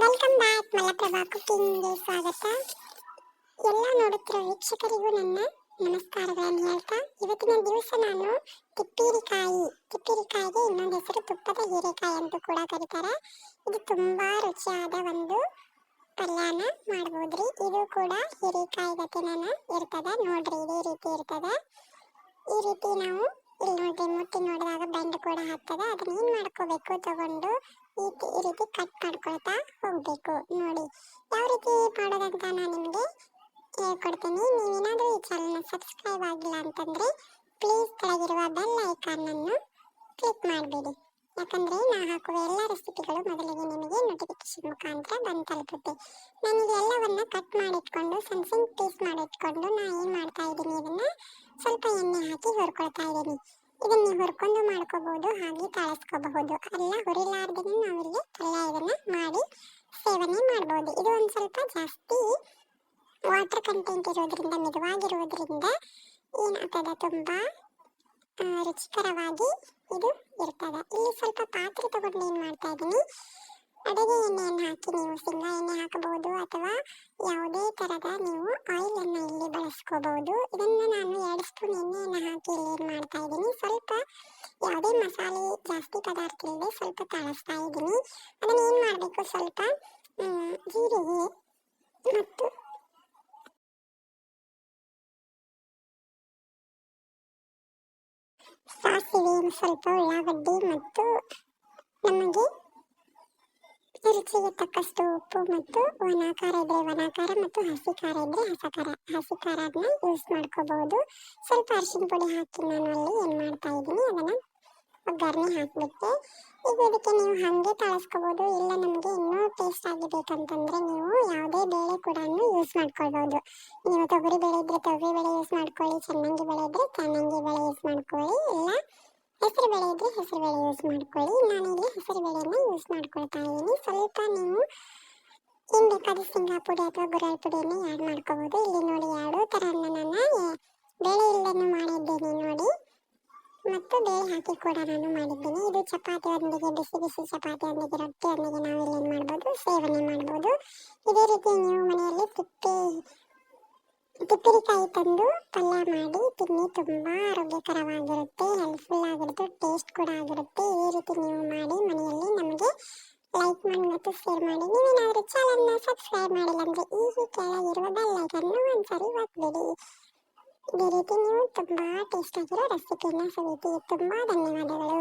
Welcome back Malaprabha ಕುಕಿಂಗ್ಗೆ ಸ್ವಾಗತ. ಎಲ್ಲ ನೋಡುತ್ತಿರೋ ವೀಕ್ಷಕರಿಗೂ ನನ್ನ ನಮಸ್ಕಾರಗಳನ್ನು ಹೇಳ್ತಾ, ಇವತ್ತಿನ ದಿವಸ ನಾನು ತಿಪ್ಪೀರಿಕಾಯಿ, ತಿಪ್ಪೀರಿಕಾಯಿಗೆ ಇನ್ನೊಂದು ಹೆಸರು ತುಪ್ಪದ ಹೀರೆಕಾಯಿ ಅಂತ ಕೂಡ ಕರೀತಾರೆ. ಇದು ತುಂಬಾ ರುಚಿಯಾದ ಒಂದು ಪಲ್ಯಾನ ಮಾಡ್ಬೋದ್ರಿ. ಇದು ಕೂಡ ಹೀರೆಕಾಯಿ ಗತಿನ ಇರ್ತದೆ. ನೋಡ್ರಿ, ಇದೇ ರೀತಿ ಇರ್ತದೆ. ಈ ರೀತಿ ನಾವು ಇಲ್ಲಿ ನೋಡ್ರಿ ಮುಟ್ಟಿ ನೋಡಿದಾಗ ಬೆಂಡ್ ಕೂಡ ಹಾಕ್ತದೆ ಅದನ್ನ ಏನ್ ಮಾಡ್ಕೋಬೇಕು? ತಗೊಂಡು ಈ ಈ ರೀತಿ ಕಟ್ ಮಾಡ್ಕೊಳ್ತಾ ಹೋಗ್ಬೇಕು. ನೋಡಿ, ಯಾವ ರೀತಿ ಮಾಡೋದಂತ ನಾನು ನಿಮಗೆ ಹೇಳ್ಕೊಡ್ತೀನಿ. ನೀವೇನಾದರೂ ಈ ಚಾನಲ್ನ ಸಬ್ಸ್ಕ್ರೈಬ್ ಆಗಿಲ್ಲ ಅಂತಂದ್ರೆ ಪ್ಲೀಸ್ ಕೆಳಗಿರುವ ಬೆಲ್ ಐಕಾನ್ ಅನ್ನು ಕ್ಲಿಕ್ ಮಾಡಬೇಡಿ. ಯಾಕಂದ್ರೆ ನಾ ಹಾಕುವ ಎಲ್ಲ ರೆಸಿಪಿಗಳು ಮೊದಲಿಗೆ ನಿಮಗೆ ನೋಟಿಫಿಕೇಶನ್ ಮುಖಾಂತರ ಬಂದು ತಲುಪುತ್ತೆ. ನನಗೆ ಎಲ್ಲವನ್ನು ಕಟ್ ಮಾಡಿಟ್ಕೊಂಡು, ಸಣ್ಣ ಸಣ್ಣ ಪೀಸ್ ಮಾಡಿಟ್ಕೊಂಡು ನಾ ಏನು ಮಾಡ್ತಾ ಇದ್ದೀನಿ, ಇದನ್ನ ಸ್ವಲ್ಪ ಎಣ್ಣೆ ಹಾಕಿ ಹೊರ್ಕೊಳ್ತಾ ಇದ್ದೀನಿ. ಇದನ್ನ ಹುರ್ಕೊಂಡು ಮಾಡ್ಕೋಬಹುದು, ಹಾಗೆ ತಾಳಿಸ್ಕೋಬಹುದು ಅಲ್ಲ ಹುರಿಲಾರ್ದೇ ನಾವಿಲ್ಲಿ ಪಲ್ಯ ಇದನ್ನ ಮಾಡಿ ಸೇವನೆ ಮಾಡ್ಬೋದು. ಇದು ಒಂದು ಸ್ವಲ್ಪ ಜಾಸ್ತಿ ವಾಟರ್ ಕಂಟೆಂಟ್ ಇರೋದ್ರಿಂದ, ಮೆದುವಾಗಿರೋದ್ರಿಂದ ಏನಾಗ್ತದೆ? ತುಂಬಾ ರುಚಿಕರವಾಗಿ ಇದು ಇರ್ತದೆ. ಇಲ್ಲಿ ಸ್ವಲ್ಪ ಪಾತ್ರೆ ತಗೊಂಡು ಏನು ಮಾಡ್ತಾ ಇದ್ದೀನಿ? ಅಡುಗೆ ಎಣ್ಣೆಯನ್ನು ಹಾಕಿ ನೀವು ಶೇಂಗಾ ಎಣ್ಣೆ ಹಾಕಬಹುದು ಅಥವಾ ಯಾವುದೇ ಥರದ ನೀವು ಆಯಿಲ್ ಅನ್ನು ಇಲ್ಲಿ ಬಳಸ್ಕೋಬಹುದು. ಇದನ್ನ ನಾನು ಎರಡು ಸ್ಪೂನ್ ಎಣ್ಣೆಯನ್ನು ಹಾಕಿ ಇಲ್ಲಿ ಮಾಡ್ತಾ ಇದ್ದೀನಿ. ಸ್ವಲ್ಪ ಯಾವುದೇ ಮಸಾಲೆ ಜಾಸ್ತಿ ಪದಾರ್ಥ ಇಲ್ಲದೆ ಸ್ವಲ್ಪ ತಳಿಸ್ತಾ ಇದ್ದೀನಿ. ಅದನ್ನ ಏನು ಮಾಡಬೇಕು? ಸ್ವಲ್ಪ ಜೀರಿಗೆ ಮತ್ತು ಸಾಸಿವೆ, ಸ್ವಲ್ಪ ಉಳ್ಳಾಗಡ್ಡಿ ಮತ್ತು ನಮಗೆ ರುಚಿಗೆ ತಕ್ಕಷ್ಟು ಉಪ್ಪು ಮತ್ತು ಒಣ ಖಾರ ಇದ್ರೆ ಒಣ ಖಾರ ಮತ್ತು ಹಸಿ ಖಾರ ಇದ್ರೆ ಹಸ ಖಾರ ಹಸಿ ಖಾರನ ಯೂಸ್ ಮಾಡ್ಕೋಬಹುದು. ಸ್ವಲ್ಪ ಅರಿಶಿನ ಪುಡಿ ಹಾಕಿ ನಾನು ಅಲ್ಲಿ ಏನು ಮಾಡ್ತಾ ಇದ್ದೀನಿ ಅದನ್ನ ಒಗ್ಗರಣೆ ಹಾಕ್ಬಿಟ್ಟೆ, ಈಗ ಇದಕ್ಕೆ ನೀವು ಹಾಗೆ ತಾಳಿಸ್ಕೋಬಹುದು. ಇಲ್ಲ ನಮಗೆ ಇನ್ನೂ ಟೇಸ್ಟ್ ಆಗಿ ಬೇಕಂತಂದ್ರೆ ನೀವು ಯಾವುದೇ ಬೇಳೆ ಕೂಡ ಯೂಸ್ ಮಾಡ್ಕೊಳ್ಬಹುದು. ನೀವು ತೊಗರಿ ಬೇಳೆ ಇದ್ರೆ ತೊಗರಿ ಬೇಳೆ ಯೂಸ್ ಮಾಡ್ಕೊಳ್ಳಿ, ಚೆನ್ನಾಗಿ ಬೇಳೆ ಇದ್ರೆ ಚೆನ್ನಾಗಿ ಬೇಳೆ ಯೂಸ್ ಮಾಡ್ಕೊಳ್ಳಿ. ಇಲ್ಲ ಹೆಸರು ಬೇಳೆ ಇದ್ರೆ ಹೆಸರು ಬೇಳೆ ಯೂಸ್ ಮಾಡ್ಕೊಳ್ಳಿ. ನಾನಿಲ್ಲಿ ಹೆಸರು ಬೇಳೆಯನ್ನು ಯೂಸ್ ಮಾಡ್ಕೊಳ್ತಾ ಇದ್ದೀನಿ. ಸ್ವಲ್ಪ ನೀವು ಏನು ಬೇಕಾದ್ರೆ ಶೇಂಗಾ ಪುಡಿ ಅಥವಾ ಗುರಳ್ ಪುಡಿಯನ್ನು ಆ್ಯಡ್ ಮಾಡ್ಕೋಬೋದು. ಇಲ್ಲಿ ನೋಡಿ ಎರಡು ಥರನ ನಾನು ಬೇಳೆ ಇಲ್ಲದನ್ನು ಮಾಡಿದ್ದೇನೆ ನೋಡಿ. ಮತ್ತು ಬೇಳೆ ಹಾಕಿ ಕೂಡ ನಾನು ಮಾಡಿದ್ದೇನೆ. ಇದು ಚಪಾತಿಯೊಂದಿಗೆ, ಬಿಸಿ ಬಿಸಿ ಚಪಾತಿಯೊಂದಿಗೆ ರೊಟ್ಟಿಯೊಂದಿಗೆ ನಾವು ಇಲ್ಲಿ ಏನು ಮಾಡ್ಬೋದು, ಸೇವನೆ ಮಾಡ್ಬೋದು. ಇದೇ ರೀತಿ ನೀವು ಮನೆಯಲ್ಲಿ ತಿಪ್ಪಿ, ತಿಪ್ಪಿರಿಕಾಯಿ ತಂದು ಪಲ್ಯ ಮಾಡಿ ತಿನ್ನಿ. ತುಂಬಾ ಆರೋಗ್ಯಕರವಾಗಿರುತ್ತೆ ಹೆಲ್ಪ್ಫುಲ್ ಟೇಸ್ಟ್ ಕೂಡ ಆಗಿರುತ್ತೆ. ಈ ರೀತಿ ನೀವು ಮಾಡಿ ಮನೆಯಲ್ಲಿ ನಮಗೆ ಲೈಕ್ ಮಾಡಿ ಮತ್ತು ಶೇರ್ ಮಾಡಿ. ನೀವೇನಾದರೂ ಚಾನಲ್ನ ಸಬ್ಸ್ಕ್ರೈಬ್ ಮಾಡಿಲ್ಲ ಅಂದರೆ ಈ ಕೆಳಗಿರುವ ಬೆಲ್ ಐಕನ್ನು ಒಂದ್ಸರಿ ಒತ್ಬಿಡಿ. ಇದೇ ರೀತಿ ನೀವು ತುಂಬಾ ಟೇಸ್ಟ್ ಆಗಿರೋ ರೆಸಿಪಿನ ಸವಿತೀವಿ ತುಂಬಾ ಧನ್ಯವಾದಗಳು.